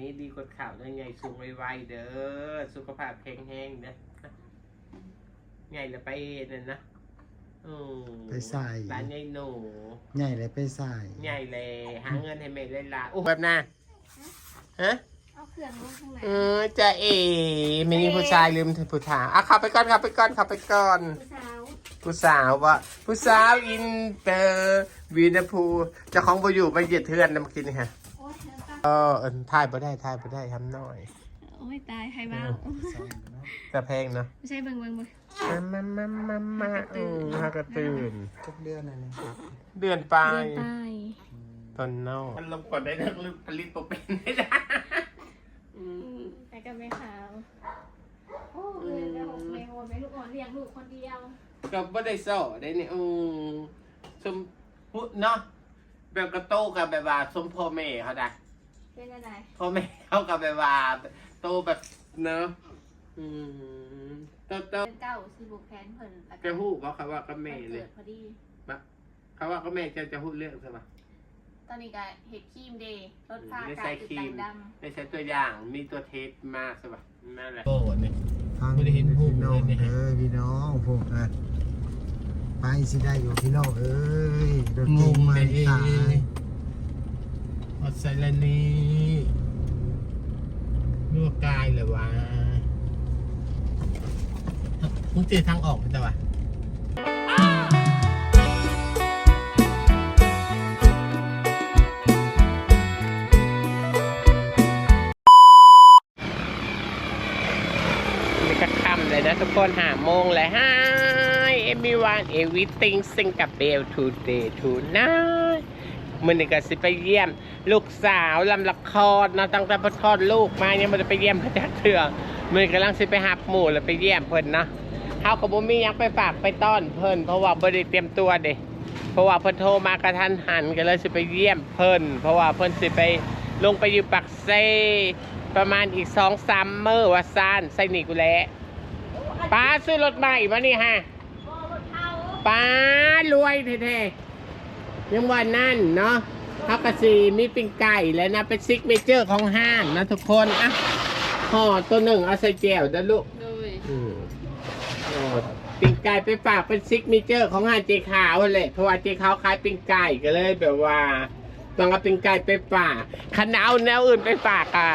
นี้ดีกว่าข่าวได้ไงสูงไวๆเด้อสุขภาพแข็งแรงนะไงละไปนั่นนะอืมไปใส่ ร้านใหญ่หนูใหญ่เลยไปใส่ใหญ่เลยหาเงินให้แม่เล่นละโอ้แบบน่ะฮะเอาเครื่องลงข้างในเออจะเอ๋มินิผู้ชายลืมผู้ถามอะขับไปก่อนขับไปก่อนขับไปก่อนผู้สาวผู้สาววะผู้สาวอินเตอร์วีนาภูเจ้าของบอยู่ไปเหยียดเทือนนะเมื่อกี้นี่ฮะโอ้ยน้ำตา เออเอินถ่ายไปได้ถ่ายไปได้ทำหน่อยโอ้ยตายใครบ้างแต่เพลงเนาะไม่ใช่เบิ่งเบิ่งเบิ่งมามามามามาอืมฮากระตื่นทุกเดือนอะไรเดือนปลายเดินตายตอนเน่ามันลงก่อนได้เลิกลืมผลิตโปรเป็นไม่ได้อืมแต่ก็ไม่ขาวโอ้เรียนแล้วไม่โหดไม่ลูกอ่อนเลี้ยงลูกคนเดียวก็ไม่ได้โซ่ได้เนี่ยอืมสมพุเนาะแบบกระโตกับแบบว่าสมพ่อแม่เขาได้ เป็นอะไรพ่อแม่เขากับแบบว่าโตแบบเนาะอืมโตโตเป็นเก้าสิบุกแขนเพิ่นแล้วจะหู้เขาเขาว่าก็แม่เลเกิยดพอดีเขาว่าก็แม่จะจะหู้เรื่องใช่ปะตอนนี้ก็เห็ดครีมเดย์ลดฝ้าไม่กาใช่ยคติดรีแต่มงดไม่ใช่ตัวอย่างมีตัวเทสมาใช่ปะนั่นแหละโอ้เนี่ย ฟังไม่ได้เห็นหูพี่น้องเลยเนี่ย เอ้ยพี่น้องพวกอะไปสิได้อยู่พี่น้องเอ้ยรถงเก่งงมาเลยตาย อดใส่ละนี่ลวกายเลยวะมึงเจอทางออกไหมจ๊ะวะก็ค่ำเลยนะทุกคนหาโมงเลย Hi everyone everything Singapore today tonight มันนี่ก็สิไปเยี่ยม ลูกสาวลำละครเนาะตั้งแต่พอคลอดลูกมายังไม่ได้ไปเยี่ยมพระจักเถื่อมันกำลังสิไปหับหมู่แล้วไปเยี่ยมเพิ่นเนาะเฮากับบ่มีหยังไปฝากไปต้อนเพิ่นเพราะว่าบ่ได้เตรียมตัวเด้เพราะว่าเพิ่นโทรมากระทันหันก็เลยสิไปเยี่ยมเพิ่นเพราะว่าเพิ่นสิไปลงไปอยู่ปักเซประมาณอีกสองสามมื้อว่าซานใส่หนีกูแหล้วป้าซื้อรถใหม่มานี่ฮะป้ารวยแท้ๆ ยังวันนั่นเนาะฮักกะซีมีปิ้งไก่แล้วนะเป็นซิกเนเจอร์ของห้างนะทุกคนอะห่อตัวหนึ่งเอาใส่แจวนะลูกำโดยอืมห่อปิ้งไก่ไปฝากเป็นซิกเนเจอร์ของห้างเจ๊ขาวเลยเพราะว่าเจ๊ขาวขายปิ้งไก่ก็เลยแบบว่าต้องเอาปิ้งไก่ไปฝากคันเอาแนวอื่นไปฝากอะ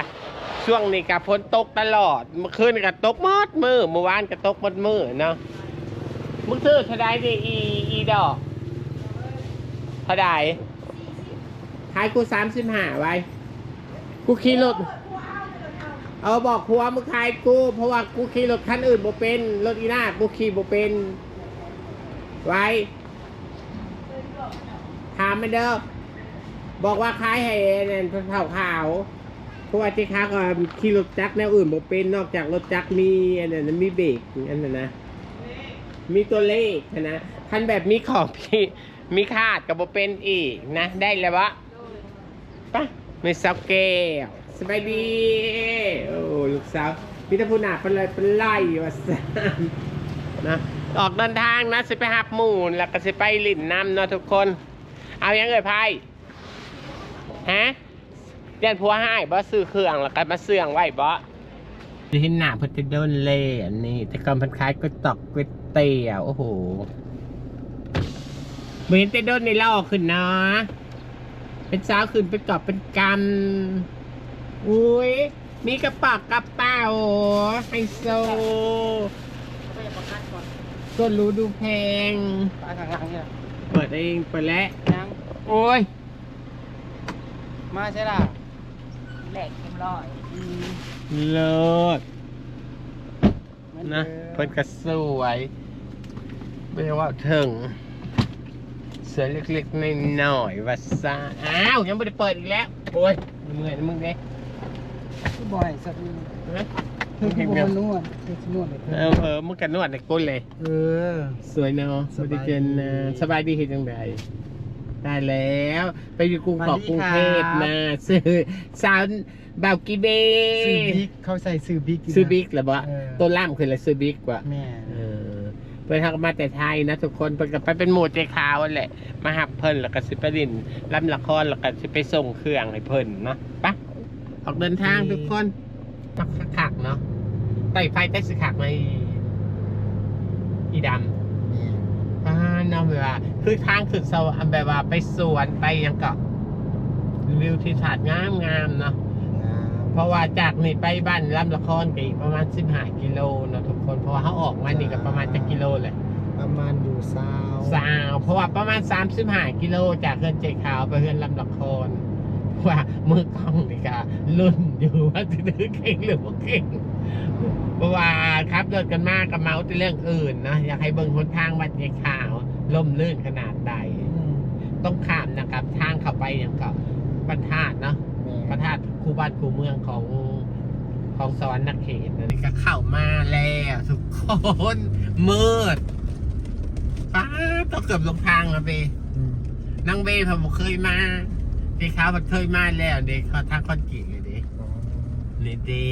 ช่วงนี้กับฝนตกตลอด เมื่อคืนก็ตกหมดมือเมื่อวานก็ตกหมดมือเนาะมึงซื้อเท่าไดดิอีอีดอกเท่าไดขายกูสามสิบห้าไว้ กูขี่รถ เอาบอกผัวมึงขายกู เพราะว่ากูขี่รถคันอื่นบ่เป็น รถอีน่ากูขี่บ่เป็น ไว้ ถามมันเด้อ บอกว่าขายให้นั่นเท่าขาวๆเพราะว่าที่ค้าก็ขี่รถจักรแนวอื่นบ่เป็นนอกจากรถจักรมีอันนั้นนะมีเบรกอันนั้นนะ มีตัวเลขนะคันแบบมีของพี่ มีคาดกับบ่เป็นอีกนะ ได้แล้ววะไปะไม่ซับแก้วสบายดี โอ้ลูกสาวมีแต่ผู้หนาเป็นไรเป็นไล่วะสันนะออกเดินทางนะสิไปหับหมูนแล้วก็สิไปลิ่นน้ำเนาะทุกคน เอายังเอ่ยไพ่ฮะเรียนผัวให้บ่ซื้อเครื่องแล้วกันมาเสื่องไว้บ่เห็นหน้าเพิ่นจะโดนเล่อันนี้แต่ก่อนเพิ่นขายก๋วยตอกก๋วยเตี๋ยวโอ้โห เห็นแต่โดนในล่อขึ้นเนาะเป็นสาวขึ้นเป็นกอบเป็นกำอุ้ยมีกระเป๋ากระเป๋าไฮโซก็รู้ดูแพงปลาข้างหลังเนี่ยเปิดเองเปิดแล้วยังโอ้ย มาใช่ล่ะแหลกเต็มร้อยเลิศเหมือนะดิมเพิ่นก็สวยไม่ว่าถึง สวยเล็กๆน้อยๆว่าซะอ้าว ยังไม่ได้เปิดอีกแล้ว โอ้ยเมื่อยนะมึงเด้คือบ่อยสักนิดฮะคือคือบ่นวดคือสินวดเลยเออเออมึงกันนวดในก้นเลย เออ สวยเนาะสไม่บายดีได้เจนนะสบายดีเห็นจังไดได้แล้ว ไปอยู่กรุงเกาะสวัสดีกรุงครับเทพมาซื้อสาวบาวกีเบซื้อบิ๊กเขาใส่ซื้อบิ๊กยู่นะซื้อบิ๊กเหรือบ่เออต้นล่ามคืออะไรซื้อบิ๊กกว่าแม่ เออเพิ่นทักมาแต่ไทยนะทุกคนเพิ่นก็ไปเป็นหมู่เจขาวนั่นแหละ มาหับเพิ่นแล้วก็สิไปดินรับละครแล้วก็สิไปส่งเครื่องให้เพิ่นเนาะไปะออกเดินทางทุกคนตักขักๆเนาะไต่ไฟใต้สิขักในอีดำแม่อ่าเนาะแบบว่าคือทางขึ้นเสาอันแบบว่าไปสวนไปหยังก็วิวที่ถาดงามงามๆเนาะอ่า เพราะว่าจากนี่ไปบ้านลำละครก็อีกประมาณสิบห้ากิโลเนาะทุกคนเพราะว่าเขาออกมานี่ก็ประมาณจะกิโลเลยประมาณอยู่ซาวสาวเพราะว่าประมาณสามสิบห้ากิโลจากเฮือนเจขาวไปเฮือนลำละครว่ามือกล้องนี่ก็ลุ่นอยู่ว่าจะดื้อเก่งหรือว่าเก่งเพราะว่าครับเดินกันมากกับเมาส์แต่เรื่องอื่นเนาะอยากให้เบิ่งหนทางวัดเจขาวล่มลื่นขนาดใดอืมต้องข้ามนะครับ ทางเข้าไปอย่างกับพระธาตุเนาะแม่พระธาตุ คูบ้านคูเมืองของของสวรรค์นักเขตนะนี่ก็เข้ามาแล้วทุกคนมืดป้าต้องเกือบลงทางแล้วเบอืมนั่งเบผมเคยมาเด็กขาวมันเคยมาแล้วเด็กเขาทางคอนกรีตเลยเด็กอ๋อนี่เด็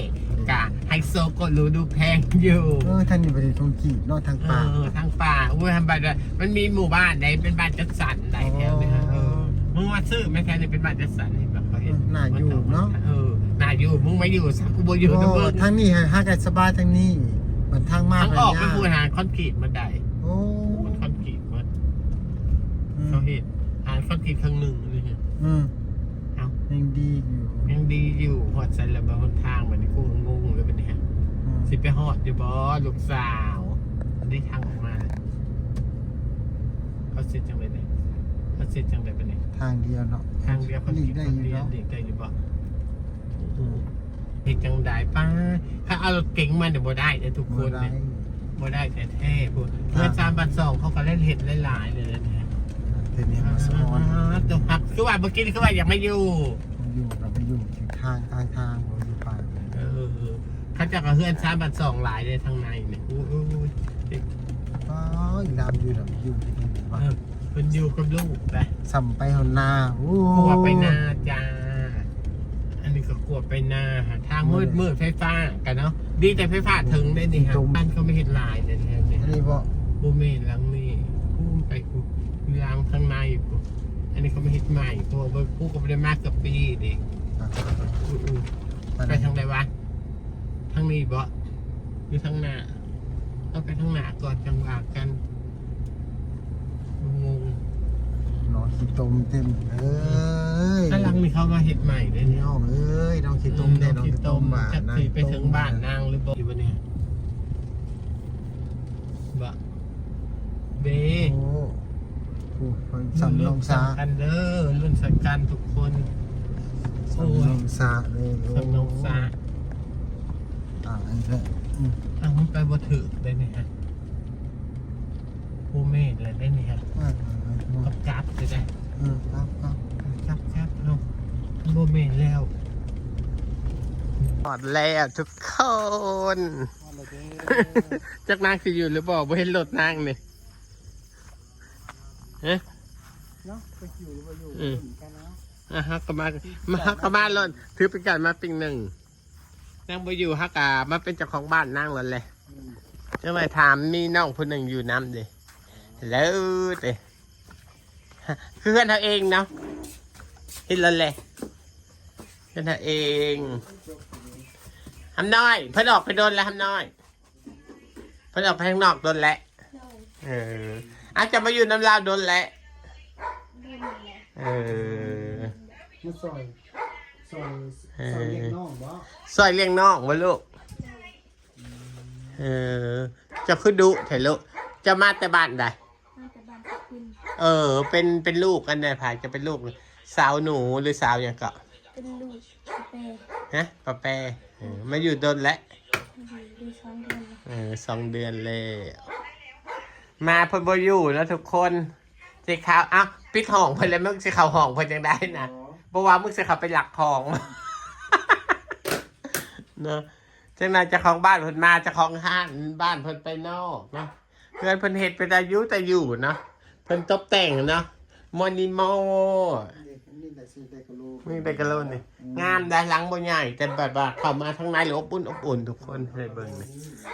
กกะไฮโซก็รู้ดูแพงอยู่ เออท่านนี่ประเด็นคงกีบเนอกทางเอป่าอทางป่าอุ้ยทำบ้านด้วยมันมีหมู่บ้านใดเป็นบ้านจัดสรรใดแถวเนี่ยฮะเออมึงมาซื้อไม่แค่นี้เป็นบ้านจัดสรรเห็นแบบเขาเห็น น่าอยู่เนาะเออน่าอยู่มึงไม่อยู่สักกูบอยู่โอ้นะมึงทางนี้ฮะฮักกันสบายทางนี้มันทางมากทั้งออกยเป็นผู้หารคอนกรีตมันได้โอ้มันคอนกรีตมันอืมเขาเห็นหารคอนกรีตครั้งหนึ่งนี่ฮะอืมเอ้ายังดีอยู่ยังดีอยู่หอดใส่ระเบิดหนทางมันนี่กูงงเลยมันนี่ฮะอืมสิไปหอดอยู่บ่ลูกสาวอันนี้ทางออกมาเลยเขาเสร็จจังเลยเนี่ย เขาเสร็จจังเลยเป็นไงทางเดียวเนาะทางเดียวคอนหกลีรีกตได้คอนยู่เดียวเนาะเด็กได้อยู่บ่เด็กจังได้ป้าถ้าเอารถเก๋งมาเดี๋ยวบ่ได้เลยทุกคบ่นได้เนี่ยบ่ได้แต่แท้พูดเมื่อสามบันสองเขาก็เล่นเห็ดหลายๆเลยนะเนี่ยเดี๋ยวนี้มาสอนตัวหักคือว่าเมื่อกี้นี่คือว่าอยากไม่อยู่อยู่กับไปอยู่ที่ทางทางทางเราอยู่ป่าเออเขาจะกระเฮือนสามบันสองหลายเลยทางในเนี่ยอู้อู้อู้อ๋ออีดำอยู่ดำอยู่ที่นี่เออ เป็นอยู่กับลูกไปสัมไปหนนาโอ้กลัวไปนาจ้า อันนี้ก็กลัวไปนาหาทางมืดมืดไฟฟ้ากันเนาะ ดีแต่ไฟฟ้าถึงได้นี่ฮะบ้านเขาไม่เห็นลายเลยเนี่ยเนี่ยอันนี้บ่บูเมนหลังนี่กู้ไปกูล้างข้างในกูอันนี้เขาไม่เห็นใหม่กูเอาไปกู้ก็ไม่ได้มากกับปีเด็กอะอู้อู้อันไปนี้ทางใดวะทางนี้บ่หรือทางหน้าต้องไปทางหน้าก่อนจังหวะกันงง เนาะขี้ตมเต็มเอ้ยถ้าหลังนี่เขามาเห็ดใหม่เลยนี่เนี่ยน้องเอ้ยน้องขี้ตมได้น้องขี้ขี้ต้ตมมบ้าจักนสีไปถึงบ้านนางหรือบ่อยู่วะเนี่ยบ่เบโอ้โหสำนองซารุ่นสำคัญเด้อรุ่นสำคัญทุกคนสำนองซาเลยโสำนองซาอ่าอันนี้อืมอ้าวมันไปบ่ถือได้นี่ฮะ ผู้เมฆอะไรได้นี่ฮะอ่ากับจับจะได้อืมครับครับจับจับเอาผู้เมฆแล้วอดแล้วทุกคนจักนางสิอยู่หรือบอกบ่เห็นรถนางเนี่ฮะเนาะไปอยู่หรือไปอยู่อืมเหมือนกันนะอะฮักกมามาฮักกมาลนถือเป็นการมาปิงหนึ่งนางบ่อยู่ฮักกะมาเป็นเจ้าของบ้านนางแล้วแหละอืมจะมาถามมีน้องคนหนึ่งอยู่น้ำดิ แล้วเด้คือเพื่อนเขาเองเนาะเห็นแล้วแหละเพื่อนเขาเองทำน้อย เพิ่นออกไปโดนแล้วทำน้อย เพิ่นออกไปข้างนอกโดนแล้วเอออาจจะมาอยู่น้ำลาวโดนแล้วโดนมาแล้วเออมาซอยซอยเออซอยเล็กน้องบ่ซอยเลี้ยงน้องวะลูกเออจะขึ้นดุเถอะลูกจะมาแต่บ้านใด เออ เป็นเป็นลูกกันเนี่ยผายจะเป็นลูก สาวหนูหรือสาวอย่างเกาะเป็นลูกเปย์ฮะปะแปรเออมาอยู่โดนแล้วอยู่ดูสองเดือนแล้วเออสองเดือนเลยมาเพิ่นบ่อยู่แล้วทุกคนสิข่าวอ้าวปิดห้องเพิ่นแล้วมึงสิเข้าห้องเพิ่นจังได้นะเพราะว่ามึงสิเข้าไปหลักของเนาะจังนายเจะของบ้านเพิ่นมาเจะของห้านบ้านเพิ่นไปนอกเนาะเพื่อนเพิ่นเฮ็ดเป็นอายุแต่อยู่เนาะ เพิ่นตกแต่งเนาะมอนิโมนี่แต่สิแต่กะโลมึงไปกระโลนนี่งามได้หลังบ่ใหญ่ แต่แบบว่าเข้ามาทางในหรืออบอุ่นอบอุ่นทุกคนให้เบิ่งนี่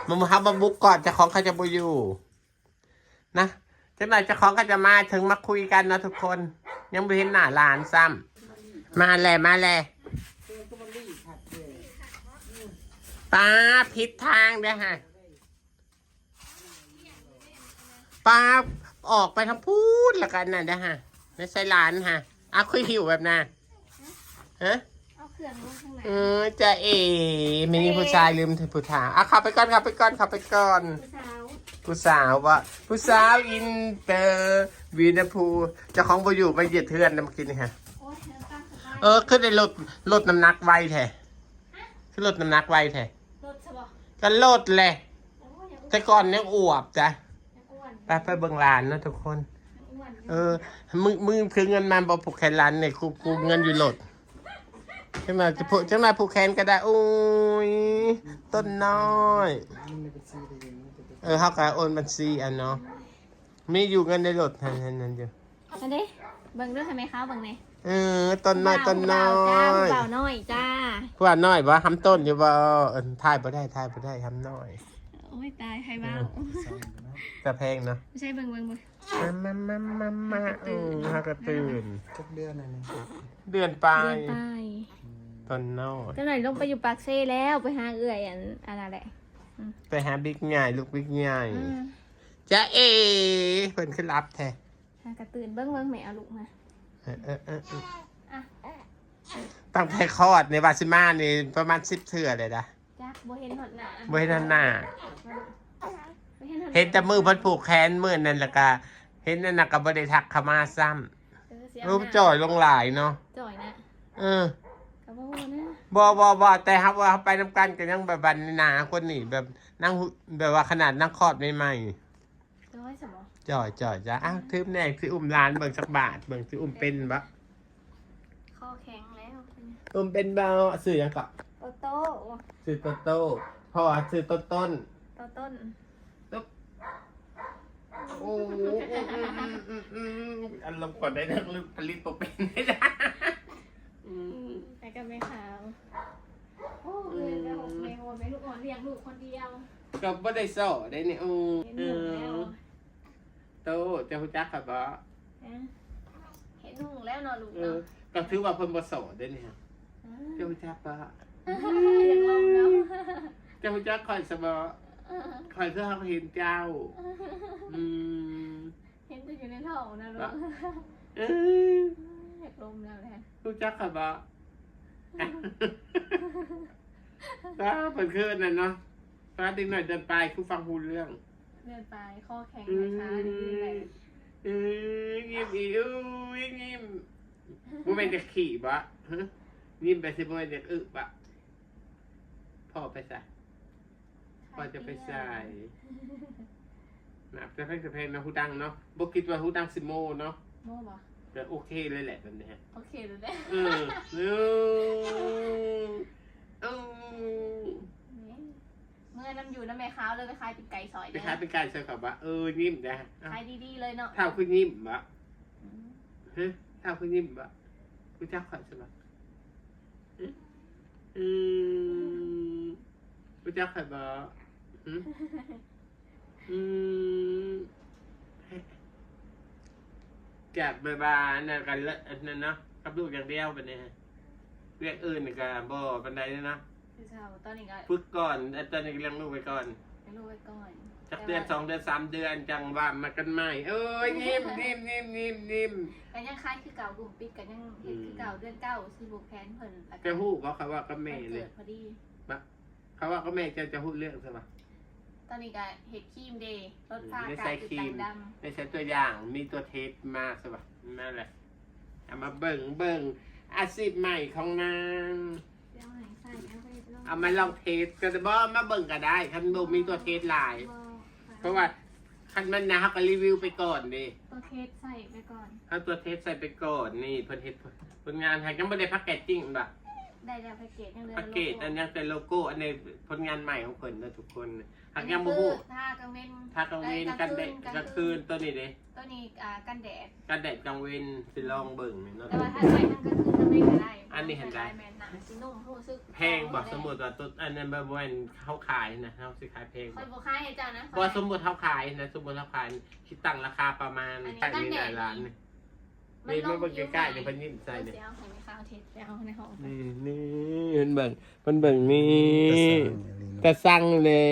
มันมาทำมาบุกก่อนเจ้าของเขาจะบอยู่ นะเจ้าหน่อยเจ้าของก็จะมาถึงมาคุยกันนะทุกคน ยังไม่เห็นหน้าหลานซ้ำมาแลมาแลป้าผิดทางเด้อฮะป้า ออกไปทางพูดละกันน่ะเด้อฮะไม่ใช่ร้านฮะอะคุยหิวแบบน่ะฮะเอาเครื่องลงข้างในเออจะเอ๋มีผู้ชายลืมถึงผู้ถามอะขับไปก่อนขับไปก่อนขับไปก่อนผู้สาวผู้สาววะผู้สาวอินเตอร์วีนาพูเจ้าของบอยู่ไปเหยียดเทือนนะเมื่อกี้นี่ฮะโอ้ยเธอตั้งสบายเออขึ้นได้ลดลดน้ำหนักไวแท้ขึ้นลดน้ำหนักไวแท้รถใช่ปะก็ลดเลยโอ้ยยังแต่ก่อนยังอวบจ้ะอ้วน ไปไปเบิ่งร้านนะทุกคนยังอ้วนเออ มึงมึงคือเงินมันบอผูกแขนร้านเนี่ยกูกูเงินอยู่โหลดใช่ไหมจะผูกใช่ไหมผูกแขนก็ได้โอ้ยต้นน้อยมันในบัญชีได้ยินมันจะเป็นเออเขาก็โอนบัญชีอะเนาะมีอยู่เงินในโหลดนั่นนั่นนั่นอยู่อันนี้เบิ่งด้วยทำไมคะเบิ่งไหนเออต้นน้อยต้นน้อจ้ายผู้บ่าวน้อยจ้าผู้ว่าน้อยว่าทำต้นอยู่บ่เออถ่ายบ่ได้ถ่ายบ่ได้ทำน้อย โอ้ยตายใครบ้าสองนะจะแพงเนาะไม่ใช่เบิ่งเบิ่งเบิ่งมามามามามาอืมฮากระตื่นทุกเดือนน่ะนี่เดือนปลาเดิยนไปต้นน้อยเจ้าหน่อยลงไปอยู่ปากเซ่แล้วไปหาเอื่อยอันอันนั้นแหละไปหาบิ๊กใหญ่ลูกบิ๊กใหญ่อืมจะเอเพิ่นขึ้นรับแท้หากระตื่นเบิ่งเบิ่งแม่เอาลูกมาเออเออเออเอออะตั้งแต่คลอดในวาซิมานี่ประมาณสิบเถื่อเลยนะ จักบ่เห็นหดหน้าบ่เห็นหน้าบ่เห็นหดาเห็นแต่มือเพันผูกแขนมือนั่นแหละก็เห็นนั่นน่ะก็บ่ได้ทักเขามาซ้เออเสียำรูปจ่อยลงหลายเนาะจ่อยนะเออกับบ่นะบ่บ่บ่แต่ครับว่าไปนํกันก็ยังแบบบันหนาคนนี่แบบนั่งหุแบบว่าขนาดนั่งคลอดใหม่จ่อยสมอๆจ่อยจ่อยจ้ะอ้าวทึบแน่สิอุ้มหลานเบิ่งสักบาทเบิ่งสิอุ้มเป็นบ่คอแข็งแล้วอุ้มเป็นบ่ซื้อหยังก็ โตโต้ซื้อโตโต้เพราะว่าซื้อต้นต้นโตต้นโอ้โหอารมณ์ก่อนได้นักลึกผลิตตัวเป็นไม่ได้อืมไปกับแม่ขาวโอ้ยแล้วแม่โหดแม่ลูกอ่อนเลี้ยงลูกคนเดียวก็บ่ได้สอได้นี่โอ้เห็นเอหนูแล้วอโตเจะฮู้จักครับบ่นะเห็นหนูแล้วเนอนลูกเออเนาะก็ถือว่าเพิ่นบ่สอได้นี่ฮะเจะฮู้จักบ่ อยากลงแล้วเจะฮู้จักข่อยซะบ่ข่อยคือเฮาเห็นเจ้า อืมเห็นแต่อยู่ในท้องนะลูกเอออยากลมแล้วแหละรู้จักครับบ่ก็เพิ่นคือนั่นเนาะฟ้าดิ้งหน่อยเดินไปคือฟังฮู้เรื่อง เดินไปข้อแข็งเลยค่ะดีเลยเอ้ยยิ้มอีอุ้ยยิ้มบ่แม่นจะขี่บะฮะยิ้มไปสิบ่แม่นจะอึบะ พ่อไปใส่พ่อจะไปใส่นะจะเพลงจะเพลงนะฮูดังเนาะบ่คิดว่าฮูดังสิโมเนาะโม่บ่แต่โอเคเลยแหละแบบนี้ฮะโอเคเลยแหละเออเออเออเมื่อน้ำอยู่น้ำแม่ขาวเลยไปขายติดไก่ซอยไปเลยค้าเป็นการใส่กับว่าเออยิ้มนะฮะขายดีๆเลยเนาะเท่าคือยิ้มบะฮะเท่าคือยิ้มบะรู้จักข่อยใช่ปะอืม รู้จักใครบ้างอืมอืมจากเบาๆนั่นกันละอันนั้นเนาะกับลูกอย่างเดียวไปเนี่ยฮะเรียกอื่นนี่ก็บ่บันไดเลยนะคือเช้าตอนนี้ก็ฝึกก่อนแต่ตอนนี้เลี้ยงลูกไปก่อนให้ลูกไว้ก่อนจักเดือนสองเดือนสามเดือนจังว่ามากันใหม่ เอ้ยนิ่มนิ่มนิ่มนิ่มนิ่มก็ยังคล้ายคือเก่ากลุ่มปิดกันยังเห็นคือเก่าเดือนเก้าซีบุกแพนเพิ่นแล้วจะหู้เพราะเขาว่าก็แม่วันเลเกิยดพอดี เขาว่าก็แม่จะจะหู้เรื่องใช่ปะตอนนี้ก็เห็ดครีมเดย์ลดฝ้าไม่กาใส่รจุดครีมด่างดได้ใช้ตัวอย่างมีตัวเทสมาสวะนั่นแหละเอามาเบิ่งเบิ่งอาชีพใหม่ของนางำเดี๋ยวให้ใส่เอาไปลองเอามาลองเทสก็จะบอกมาเบิ่งก็ได้คันบ่มีตัวเทสหลายบอกเพราะว่าคันมันนะเขาก็รีวิวไปก่อนดิตัวเคสใส่ไปก่อนเขาตัวเทสใส่ไปก่อนนี่เพิ่นเฮ็ดผลงานให้ยังบ่ได้แพ็กเกจจิ้งแบบ ได้แล้วแพ็กเกจยังเหลือแพ็กเกจอันยังเป็นโลโก้ อันนี้ผลงานใหม่ของเพิ่นนะทุกคนหากยังบ่คืฮู้อถ้ากลางเว้นถ้ากลางเวนกันแดดกลางคืนตัวนี้เด้ตัวนี้อ่ากันแดดกันแดดกลางเวนสิลองเบิ่งนี่เนาะแต่ว่าถ้าใส่ทั้งกลางคืนทั้งเว้นก็ได้อันนี้เห็นได้แมนหนังสีนุ่มรู้สึกแพงบ่สมมุติว่าตัวอันนั้นบ่แม่นเขาขายนะเขาสิขายแพงคอยบ่บอกค่ายให้เจ้านะพอสมมติเท่าขายนะสมมติเท่าขายคิดตั้งราคาประมาณอันนี้ใช่กันมีแดหดลายร้านนี่ มันี่ลไม่งเบิ่งใกล้ๆเดี๋ยวเพิ่นยิ้มใส่เดี๋เนี่ยยวเอาของแม่ค้าเอาเทสไปเอาในห้องนี่นี่เพิ่นเบิ่งเพิ่นเบิ่งนี่กระสังอะไรแต่สั่งเลย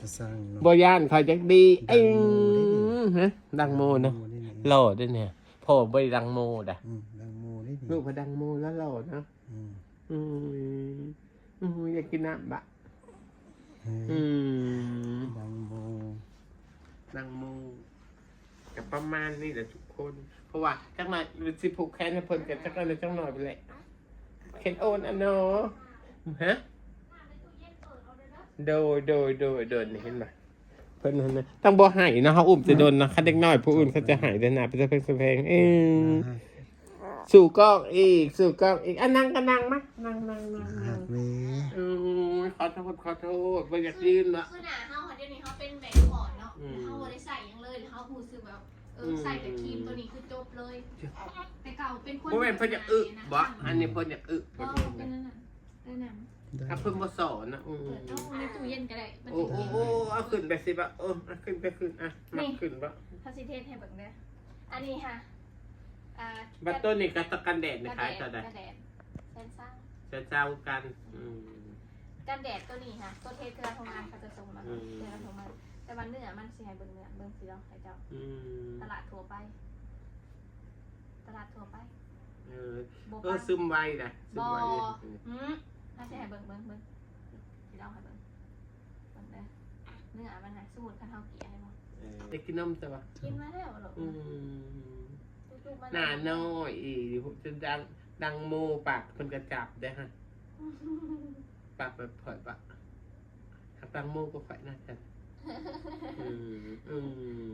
จะสร้างเนาะบย่านเขาจักดีไอ้ดังโมได้ดิฮะดังโมเนาะดังโมได้นี่หล่อด้วยเนี่ยพ่อบริดังโมด่ะอืมดังโมได้ดิลูกพอดังโมแล้วหล่อเนาะอืมอืมอืมอยากกินน้ำบะเฮ้ยอืม ดังโมดังโมกับประมาณนี้แหละทุกคนเพ ราะว่าจังหน่อยสิผูกแขนให้เพิ่นกันจักหน่อยจังหน่อยไปแหละเข็นโอนอันเนาะฮะโดยโดยโดยโดยนี่เห็นไหมเพิ่นนั่นนะต้องบ่ใหายนะเขาอุ้มจะโดนนะคันเด็กน้อยผู้อื่นเขาจะใหายแต่หนาไปจะเป็นสะเพงเองสู่กล้องอีกสู่กล้องอีกอะนั่งก็นั่งมะนั่งนั่งนั่งนั่งกเมอืมขอโทษขอโทษไม่อยากยืนละ คือหนาเฮาค่ะเดี๋ยวนี้เฮาเป็นแบบก่อนเนาะอืม เฮาบ่ได้ใส่หยังเลยเฮารู้สึกแบบ เอออมใส่แต่ครีมตัวนี้คือจบเลย แต่เก่าเป็นคนบ่แม่นเพิ่นอยากอึบ่อันนี้เพิ่นอยากอึบ่เพิ่นเป็นนั่นน่ะได้นั่นถ้าเพิ่นบ่สอนนะอืมเปิดเอาในตู้เย็นก็ได้มันโอ้สิโอ้โอ้เอาขึ้นไปสิบะเออเอาขึ้นไปขึ้นอะมาขึ้นบะถ้าสิเทศให้เบิ่งเด้ออันนี้ค่ะอ่าบัตรต้นนี่ก็ตะกันแดดกันะนคะแดดจะได้กันแดดแสนซ่าจะเจ้ากันอืม กันแดดตัวนี้ค่ะตัวเทสเทือทำงานเขาจะส่งมาอืม เทือทำงาน แต่วันเนื้อมันสิให้เบิ่งเนื้อเบิ่งสิเนาะให้เจ้า อืมตลาดทั่วไป ตลาดทั่วไปเออบ่เอปัองซึมไวนะซึบมอไวเลยอืมน่าจะให้เบิ่งเบิ่งเบิ่งสิเราให้เบิ่งเบิ่งเด้อเนื้อมันน่ะสมุนคันเฮาเกลี่ยให้บ่เออจะกินนมแต่ว่ากินมาแล้วเหรออืมลูกๆมาหน้าน้อยอีจะดังดังโมปากคนกระจับได้ฮะปากแบบผ่อยปะหักดังโมก็ข่อยน่าจะ อืมอื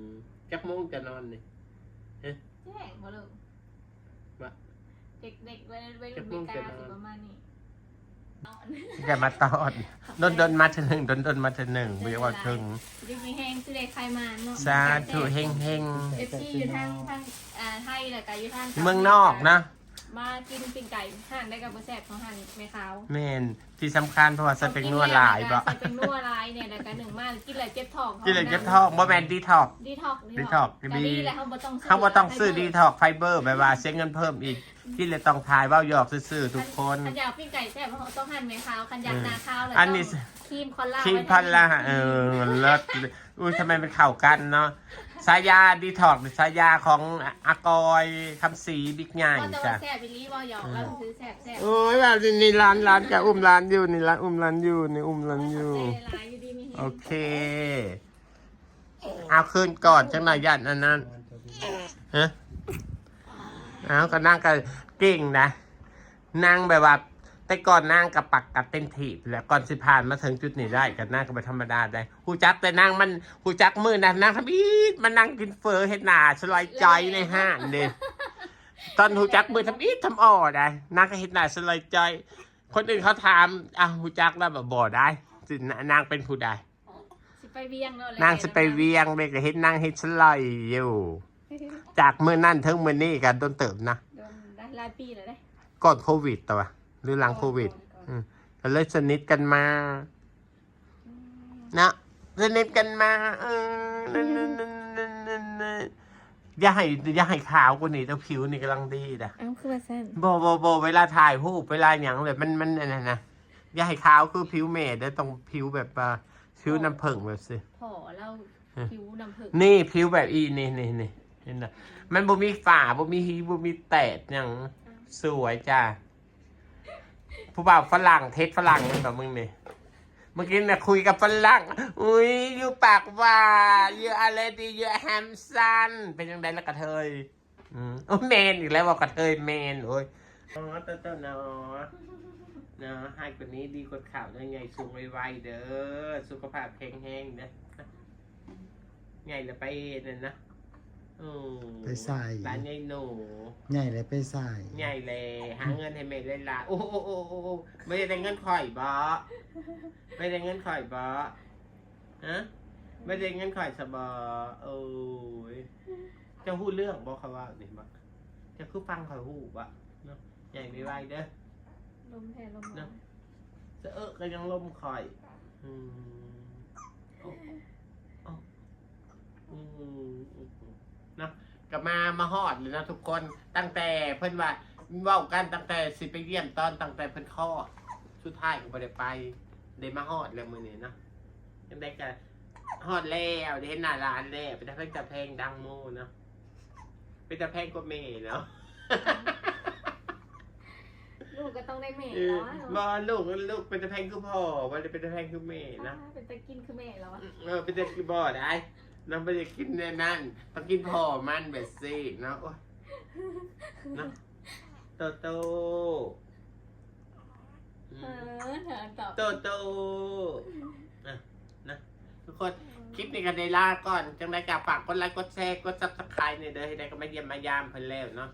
มจักโมงจะนอนนี่แจ้งบ่ลูกว่าเด็กๆวัยวัยจะรุ่นพูเมดกาจะนอนสิประมาณนี้นอนอย่ามาตอดดนดนมาเถอะหนึ่งดนดนมาเถอะหนึ่งไม่ว่าถึงดิมีแห้งสิได้ใครมาเนาะสาธุเฮงเฮงเอฟซีอยู่ทางทางอ่าไทยแล้วก็อยู่ทางเมืองนอกนะ มากินปิ้งไก่ห่านได้กับบ่แซ่บของห่านแม่ขาวแม่นที่สำคัญเพราะว่าจะเป็นนวดหลายบ่ใส่เป็นนัวลายเนี่ยแล้วก็หนึ่งมากินแล้วเจ็บท้องที่เลยเก็บท้องบ่แม่นดีท็อก ดีท็อก detox ก็ดีดีแหละเขาบ่ต้องซื้เขาบ่ต้องซื้อดีท็อกไฟเบอร์แบบว่าเสียเงินเพิ่มอีก ที่เลยต้องทายเว่าหยอกซื่อๆทุกคนคันอยากปิ้งไก่แซ่บเขาต้องหั่นแม่ขาวคันอยากนาข้าวแล้วอันนี้ ต้องครีมคอลลาคิงพันละเออเลิศอุ้ยทำไมเป็นเข่ากันเนาะ สายาดีท็อกสายาของอากอยคำสีบิ๊กใหญ่ก็จะจ้ะว่าแซ่บอีหลีบ่หยอกแล้วซื้อแซ่บแซ่บโอ้ยแบบนี่ร้านร้านกับอุ้มร้านอยู่นี่ร้านอุ้มร้านอยู่นี่อุ้มร้านอยู่ ใจละลายอยู่ดีมีโอเค เอาขึ้นก่อนจังหน่อยยันอันนั้นฮะเอาก็นั่งก็เก่งนะ นั่งแบบว่า แต่ก่อนนั่งกับปักกับเต็มถีบแหล้วก่อนสิผ่านมาถึงจุดนี้ได้ก็นั่งก็ไปธรรมดาได้หูจักแต่นั่งมันหูจักมือนะนั่งทำอีดมันนั่งกินเฟอเห็ดหนาสลอยใจในห้างเด้ตอนหูจักมือทำอีดทำอ่อได้นั่งก็เห็ดหนาสลอยใจคนอื่นเขาถามอะหูจักแล้วแบบบ่ได้สินางเป็นผู้ใดสิไปเวียงเนาะนางจะไปเวียงเลยก็เห็นนางเห็นสลอยอยู่ จากมือนั่นถึงมือนี่กันโดนเติบนะโดนได้หลายปีแล้วได้ก่อนโควิดตัว หรือหลังโควิด อืมก็เลยสนิทกันมานะสนิทกันมาเออนั่นนั่นนั่นนั่นนั่นนั่นอย่าให้อย่าให้ขาวกว่านี้แต่ผิวนี่กำลังดีนะเอ้าคือว่าซั่นโบโบโบเวลาถ่ายรูปเวลาอย่างแบบมันมันอะไรนะอย่าให้ขาวคือผิวเมดได้ต้องผิวแบบว่าผิวน้ำผึ้งแบบสิพอเราผิวน้ำผึ้งนี่ผิวแบบอีนี่นี่นี่เห็นนะมันบ่มีฝาบ่มีฮีบ่มีแตดอย่างสวยจ้า ผู้บ่าวฝรั่งเทศฝรั่งมันแบบมึงนี่เมื่อกี้เนี่ยคุยกับฝรั่งอุ้ยอยู่ปากว่าอยู่อะไรดีอยู่แฮมซันเป็นยังไงละกระเทยอืมโอ้เมนอีกแล้วว่ากระเทยเมนโอ้ยอ๋อเต้าเต้เนาะเนาะให้กว่านี้ดีกว่าข่าวได้ไงสูงไวๆเด้อสุขภาพแข็งแรงนะไงละไปนั่นนะ ไปใส่ ร้านใหญ่หนูใหญ่เลยไปใส่ใหญ่เลยหาเงินให้เมย์เล่นละโอ้โอ้โอ้โอ้โอ้ไม่ได้เงินข่อยบอไม่ได้เงินข่อยบอฮะไม่ได้เงินข่อยสบอโอ้ยจะพูดเรื่องบอกเขาว่านี่บจะคือฟังข่อยหูบะเนาะใหญ่ไม่ไหวเด้อลมแผ่ลมเนมาอะจะเออก็ยังลมข่อยอืมโอ้โอ้อืมอืมอืมเนาะ กลับมามาฮอดเลยนะทุกคนตั้งแต่เพิ่นว่าเว้ากันตั้งแต่สิไปเยี่ยมตอนตั้งแต่เพิ่นคลอดสุดท้ายก็บ่ได้ไปเดมาฮอดแล้วมือนี้เนาะยังได้กันฮอดแล้วได้เห็นหน้าร้านแล้วเป็นตะเพลงตะเพลงดังโมเนาะเป็นตะเพลงก็เมย์เนาะลูกก็ต้องได้แม่เออแล้วบอลูกลูกเป็นตะเพลงคือพ่อวันเป็นตะเพลงคือเมย์นะ เป็นตะกินคือแม่แล้วอะ เออเป็นตะกินบอได้ น้องไปจะกินแน่นั่นต้องกินพ่อมันแบบสิเนาะโอ๊ยเนาะโตโตเออเธอตอบโตโตอะนะทุกคนคลิปนี้กันได้ลาก่อน จังได้กาฝากกดไลค์กดแชร์กดซับสไครต์เนี่ยเด้อให้ได้ก็มาเยี่ยมมายามเพิ่นแล้วเนาะ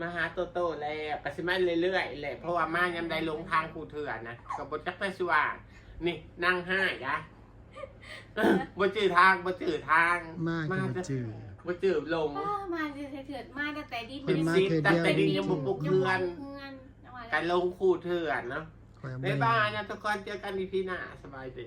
มาหาโตโตแล้วก็สิมาเรื่อยๆแหละเพราะว่ามายังได้ลงทางกูเถื่อนนะกับบจักไปสว่างนี่นั่งห้ายะเออ บ่จื้อทางบ่จื้อทางมากมาจะจืดบ่จื้อลงป้ามาเถื่อนมาตั้งแต่ดินเป็นมาซิปเทื่อตั้งเดียวแต่ดินยังบ่ปลุกเพื่อน เพื่อนจังหวะกันลงคู่เถื่อนเนาะคอยเอาบ๊ายมืบายอ นะทุกคนเจอกันอีพีหน้าสบายดี